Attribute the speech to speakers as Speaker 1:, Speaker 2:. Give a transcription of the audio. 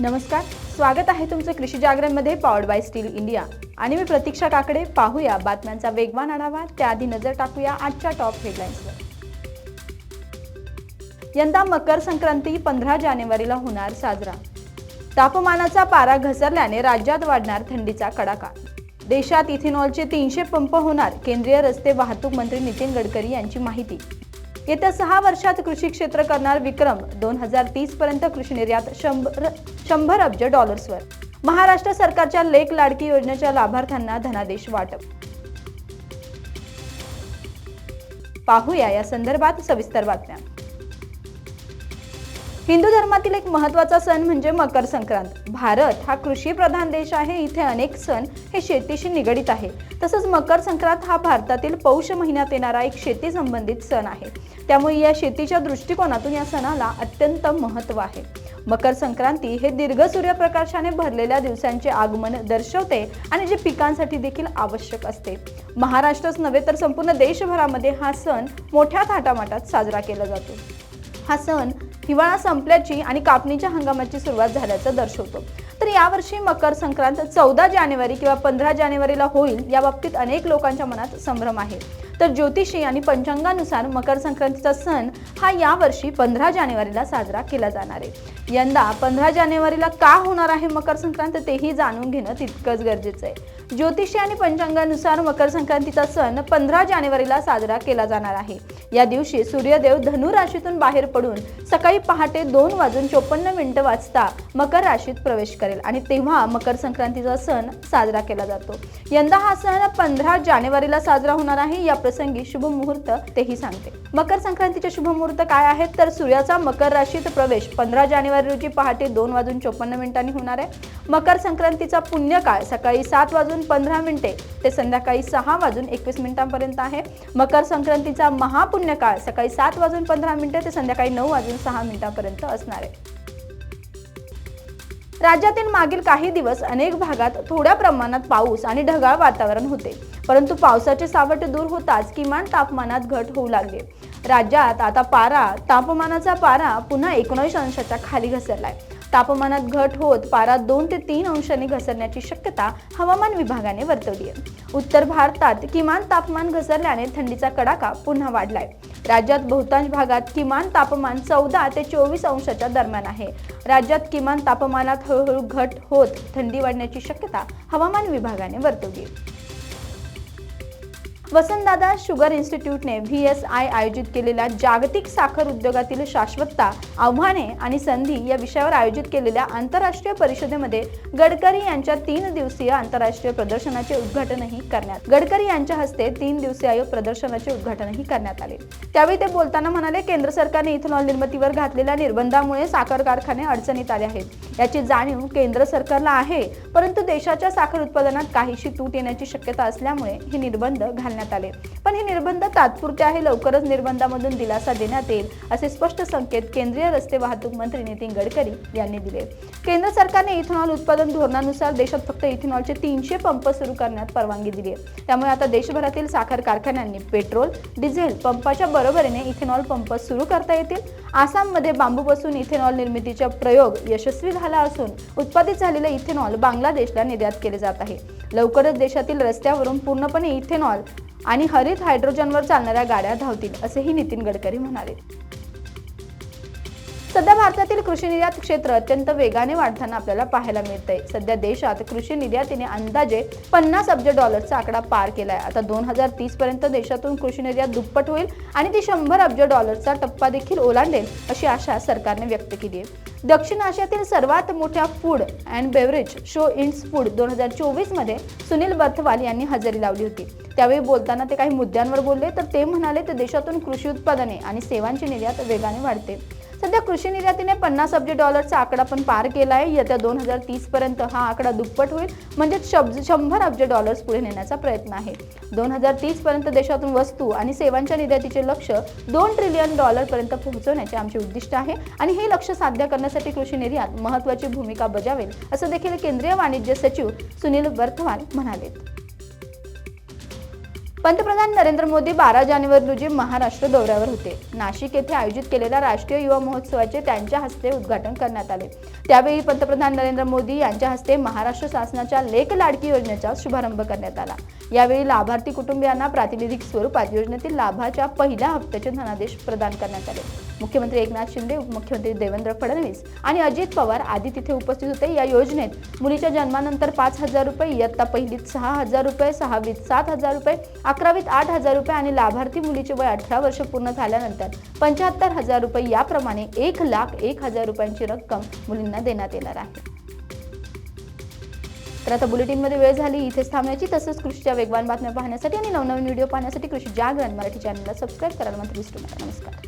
Speaker 1: नमस्कार स्वागत आहे तुमचं कृषी जागरणमध्ये पॉवर्ड बाय स्टील इंडिया आणि मी प्रतीक्षा काकडे पाहूया बातम्यांचा वेगवान आढावा त्याआधी नजर टाकूया आजच्या टॉप हेडलाईन्सवर यंदा मकर संक्रांती पंधरा जानेवारीला होणार साजरा. तापमानाचा पारा घसरल्याने राज्यात वाढणार थंडीचा कडाका. देशात इथेनॉलचे तीनशे पंप होणार केंद्रीय रस्ते वाहतूक मंत्री नितीन गडकरी यांची माहिती. येत्या सहा वर्षात कृषी क्षेत्र करणार विक्रम दोन हजार तीस पर्यंत कृषी निर्यात शंभर शंभर अब्ज डॉलर्सवर. महाराष्ट्र सरकारच्या लेक लाडकी योजनेच्या लाभार्थ्यांना धनादेश वाटप. पाहूया या संदर्भात सविस्तर बातम्या. हिंदू धर्मातील एक महत्त्वाचा सण म्हणजे मकर संक्रांत. भारत हा कृषी प्रधान देश आहे इथे अनेक सण हे शेतीशी निगडित आहे. तसंच मकर संक्रांत हा भारतातील पौष महिन्यात येणारा एक शेती संबंधित सण आहे. त्यामुळे या शेतीच्या दृष्टिकोनातून या सणाला अत्यंत महत्त्व आहे. मकर संक्रांती हे दीर्घ सूर्यप्रकाशाने भरलेल्या दिवसांचे आगमन दर्शवते आणि जे पिकांसाठी देखील आवश्यक असते. महाराष्ट्रच नव्हे तर संपूर्ण देशभरामध्ये हा सण मोठ्या थाटामाटात साजरा केला जातो. हा सण हिवाळा संपल्याची आणि कापणीच्या हंगामाची सुरुवात झाल्याचं दर्शवतो. तर यावर्षी मकर संक्रांत चौदा जानेवारी किंवा पंधरा जानेवारीला होईल या बाबतीत अनेक लोकांच्या मनात संभ्रम आहे. तर ज्योतिषी आणि पंचांगानुसार मकर संक्रांतीचा सण हा यावर्षी पंधरा जानेवारीला साजरा केला जाणार आहे. यंदा पंधरा जानेवारीला का होणार आहे मकर संक्रांत तेही जाणून घेणं तितकंच गरजेचं आहे. ज्योतिषी आणि पंचांगानुसार मकर संक्रांतीचा सण पंधरा जानेवारीला साजरा केला जाणार आहे. या दिवशी सूर्यदेव धनु राशीतून बाहेर पडून सकाळी पहाटे दोन वाजून चोपन्न मिनिटं वाजता मकर राशीत प्रवेश करेल आणि तेव्हा मकर संक्रांतीचा सण साजरा केला जातो. यंदा हा सण पंधरा जानेवारीला साजरा होणार आहे. या प्रसंगी शुभ मुहूर्त तेही सांगते. मकर संक्रांतीचे शुभ मुहूर्त काय आहेत? तर सूर्याचा मकर राशीत प्रवेश पंधरा जानेवारी रोजी पहाटे दोन वाजून चोपन्न मिनिटांनी होणार आहे. मकर संक्रांतीचा पुण्यकाळ सकाळी सात वाजून पंधरा मिनिटे ते संध्याकाळी सहा वाजून एकवीस मिनिटांपर्यंत आहे. मकर संक्रांतीचा महापुण्यकाळ सकाळी सात वाजून पंधरा मिनिटे ते संध्याकाळी नऊ वाजून सहा मिनिटांपर्यंत असणार आहे. राज्यातील मागील काही दिवस अनेक भागात थोड्या प्रमाणात पाऊस आणि ढगाळ वातावरण होते. परंतु पावसाचे सावट दूर होताच किमान तापमानात घट होऊ लागली. राज्यात आता पारा तापमानाचा पारा पुन्हा एकोणीस अंशाच्या खाली घसरलाय. तापमानात घट होत पारा दोन ते तीन अंशांनी घसरण्याची शक्यता हवामान विभागाने वर्तवली आहे. उत्तर भारतात किमान तापमान घसरल्याने थंडीचा कडाका पुन्हा वाढलाय. राज्यात बहुतांश भागात किमान तापमान चौदा ते चोवीस अंशाच्या दरम्यान आहे. राज्यात किमान तापमानात हळूहळू घट होत थंडी वाढण्याची शक्यता हवामान विभागाने वर्तवली आहे. वसंतदादा शुगर इन्स्टिट्यूटने व्ही एस आय आयोजित केलेल्या जागतिक साखर उद्योगातील शाश्वतता आव्हाने आणि संधी या विषयावर आयोजित केलेल्या आंतरराष्ट्रीय परिषदेमध्ये गडकरी यांच्या तीन दिवसीय आंतरराष्ट्रीय प्रदर्शनाचे उद्घाटनही करण्यात गडकरी यांच्या हस्ते तीन दिवसीय प्रदर्शनाचे उद्घाटनही करण्यात आले. त्यावेळी ते बोलताना म्हणाले केंद्र सरकारने इथेनॉल निर्मितीवर घातलेल्या निर्बंधामुळे साखर कारखाने अडचणीत आले आहेत. याची जाणीव केंद्र सरकारला आहे परंतु देशाच्या साखर उत्पादनात काहीशी तूट येण्याची शक्यता असल्यामुळे हे निर्बंध घालण्यात आले. पण हे निर्बंध तात्पुरते आहे लवकरच निर्बंधामधून दिलासा देण्यात येईल असे स्पष्ट संकेत केंद्रीय रस्ते वाहतूक मंत्री नितीन गडकरी यांनी दिले. केंद्र सरकारने इथेनॉल उत्पादन धोरणानुसार देशात फक्त इथेनॉलचे तीनशे पंप सुरू करण्यात परवानगी दिली आहे. त्यामुळे आता देशभरातील साखर कारखान्यांनी पेट्रोल डिझेल पंपाच्या बरोबरीने इथेनॉल पंप सुरू करता येतील. आसाममध्ये बांबूपासून इथेनॉल निर्मितीचा प्रयोग यशस्वी झाला असून उत्पादित झालेले इथेनॉल बांगलादेशला निर्यात केले जात आहे. लवकरच देशातील रस्त्यावरून पूर्णपणे इथेनॉल आणि हरित हायड्रोजनवर चालणाऱ्या गाड्या धावतील असेही नितीन गडकरी म्हणाले. सध्या भारतातील कृषी निर्यात क्षेत्र अत्यंत वेगाने वाढताना आपल्याला पाहायला मिळतंय. सध्या देशात कृषी निर्यातीने अंदाजे पन्नास अब्ज डॉलरचा आकडा पार केलाय. आता दोन हजार तीस पर्यंत देशातून कृषी निर्यात दुप्पट होईल आणि ती शंभर अब्ज डॉलरचा टप्पा देखील ओलांडेल अशी आशा सरकारने व्यक्त केली आहे दक्षिण आशियातील सर्वात मोठ्या food and beverage show Indus food दोन हजार चोवीसमध्ये सुनील बर्थवाल यांनी हजेरी लावली होती. त्यावेळी बोलताना ते काही मुद्द्यांवर बोलले तर ते म्हणाले तर देशातून कृषी उत्पादने आणि सेवांची निर्यात वेगाने वाढते. सध्या कृषी निर्यातीने पन्नास अब्ज डॉलरचा आकडा पण पार केला आहे येत्या दोन हजार तीस पर्यंत हा आकडा दुप्पट होईल. म्हणजे शब्द शंभर अब्ज डॉलर्स पुढे नेण्याचा प्रयत्न आहे. दोन हजार तीस पर्यंत देशातून वस्तू आणि सेवांच्या निर्यातीचे लक्ष दोन ट्रिलियन डॉलर पर्यंत पोहोचवण्याचे आमचे उद्दिष्ट आहे. आणि हे लक्ष साध्य करण्यासाठी कृषी निर्यात महत्वाची भूमिका बजावेल असं देखील केंद्रीय वाणिज्य सचिव सुनील बर्थवाल म्हणाले पंतप्रधान नरेंद्र मोदी बारा जानेवारी रोजी महाराष्ट्र दौऱ्यावर होते. नाशिक येथे आयोजित केलेल्या राष्ट्रीय युवा महोत्सवाचे त्यांच्या हस्ते उद्घाटन करण्यात आले. त्यावेळी पंतप्रधान नरेंद्र मोदी यांच्या हस्ते महाराष्ट्र शासनाच्या लेख लाडकी योजनेचा शुभारंभ करण्यात आला. यावेळी लाभार्थी कुटुंबियांना प्रातिनिधिक स्वरूपात योजनेतील लाभाच्या पहिल्या हप्त्याचे धनादेश प्रदान करण्यात आले. मुख्यमंत्री एकनाथ शिंदे उपमुख्यमंत्री देवेंद्र फडणवीस आणि अजित पवार आदी तिथे उपस्थित होते. या योजनेत मुलीच्या जन्मानंतर पाच हजार रुपये इयत्ता पहिलीत सहा हजार रुपये सहावीत सात हजार रुपये अकरावीत आठ हजार रुपये आणि लाभार्थी मुलीचे वय अठरा वर्ष पूर्ण झाल्यानंतर पंच्याहत्तर हजार रुपये याप्रमाणे एक लाख एक हजार रुपयांची रक्कम मुलींना देण्यात येणार आहे. तर आता बुलेटिनमध्ये वेळ झाली इथेच थांबण्याची. तसंच कृषीच्या वेगवान बातम्या पाहण्यासाठी आणि नवनवीन व्हिडिओ पाहण्यासाठी कृषी जागरण मराठी चॅनलला सबस्क्राईब करायला मात्र विसरू नका. नमस्कार.